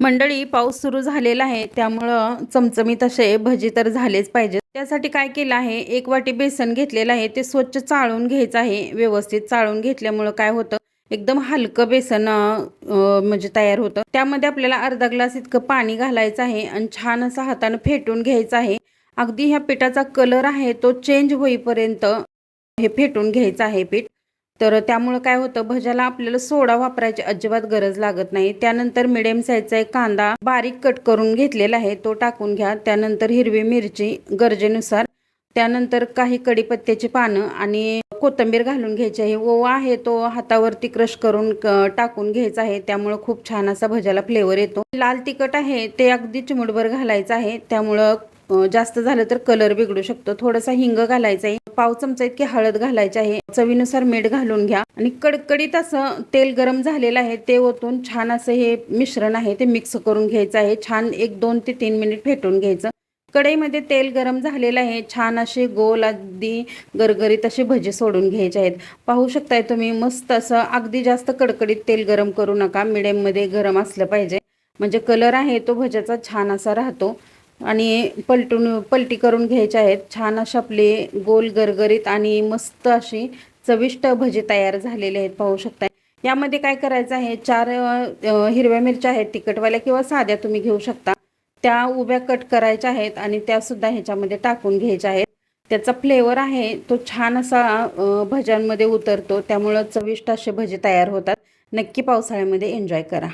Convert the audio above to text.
मंडळी पाऊस सुरू झालेला आहे. त्यामुळं चमचमीत असे भजी तर झालेच पाहिजेत. त्यासाठी काय केलं आहे? एक वाटी बेसन घेतलेलं आहे. ते स्वच्छ चाळून घ्यायचं आहे. व्यवस्थित चाळून घेतल्यामुळं काय होतं? एकदम हलकं बेसन म्हणजे तयार होतं. त्यामध्ये आपल्याला अर्धा ग्लास इतकं पाणी घालायचं आहे आणि छान असं हातानं फेटून घ्यायचं आहे. अगदी ह्या पिठाचा कलर आहे तो चेंज होईपर्यंत हे फेटून घ्यायचं आहे पीठ. तर त्यामुळं काय होतं भज्याला आपल्याला सोडा वापरायची अजिबात गरज लागत नाही. त्यानंतर मिडियम साईजचा एक कांदा बारीक कट करून घेतलेला आहे तो टाकून घ्या. त्यानंतर हिरवी मिरची गरजेनुसार. त्यानंतर काही कडीपत्त्याची पानं आणि कोथिंबीर घालून घ्यायची आहे. ओवा आहे तो हातावरती क्रश करून टाकून घ्यायचा आहे. त्यामुळं खूप छान असा भज्याला फ्लेवर येतो. लाल तिखट आहे ते अगदी चिमुटभर घालायचं आहे. त्यामुळं जास्त झालं तर कलर बिघडू शकतो. थोडासा हिंग घालायचा आहे. पाव चमचा इतकी हळद घालायची आहे. चवीनुसार मीठ घालून घ्या. आणि कडकडीत असं तेल गरम झालेलं आहे ते ओतून छान असं हे मिश्रण आहे ते मिक्स करून घ्यायचं आहे. छान एक दोन ते तीन मिनिट फेटून घ्यायचं. कढईमध्ये तेल गरम झालेलं आहे. छान असे गोल अगदी गरगरीत असे भजे सोडून घ्यायचे आहेत. पाहू शकताय तुम्ही मस्त असं अगदी जास्त कडकडीत तेल गरम करू नका. मिडियममध्ये गरम असलं पाहिजे. म्हणजे कलर आहे तो भज्याचा छान असा राहतो. आणि पलटून पलटी करून घ्यायचे आहेत. छान असे आपले गोल गरगरीत आणि मस्त अशी चविष्ट भजी तयार झालेले आहेत पाहू शकता यामध्ये काय करायचं आहे चार हिरव्या मिरच्या आहेत तिखटवाल्या किंवा साध्या तुम्ही घेऊ शकता. त्या उभ्या कट करायच्या आहेत आणि त्यासुद्धा ह्याच्यामध्ये टाकून घ्यायच्या आहेत. त्याचा फ्लेवर आहे तो छान असा भज्यांमध्ये उतरतो त्यामुळं चविष्ट असे भजे तयार होतात. नक्की पावसाळ्यामध्ये एन्जॉय करा.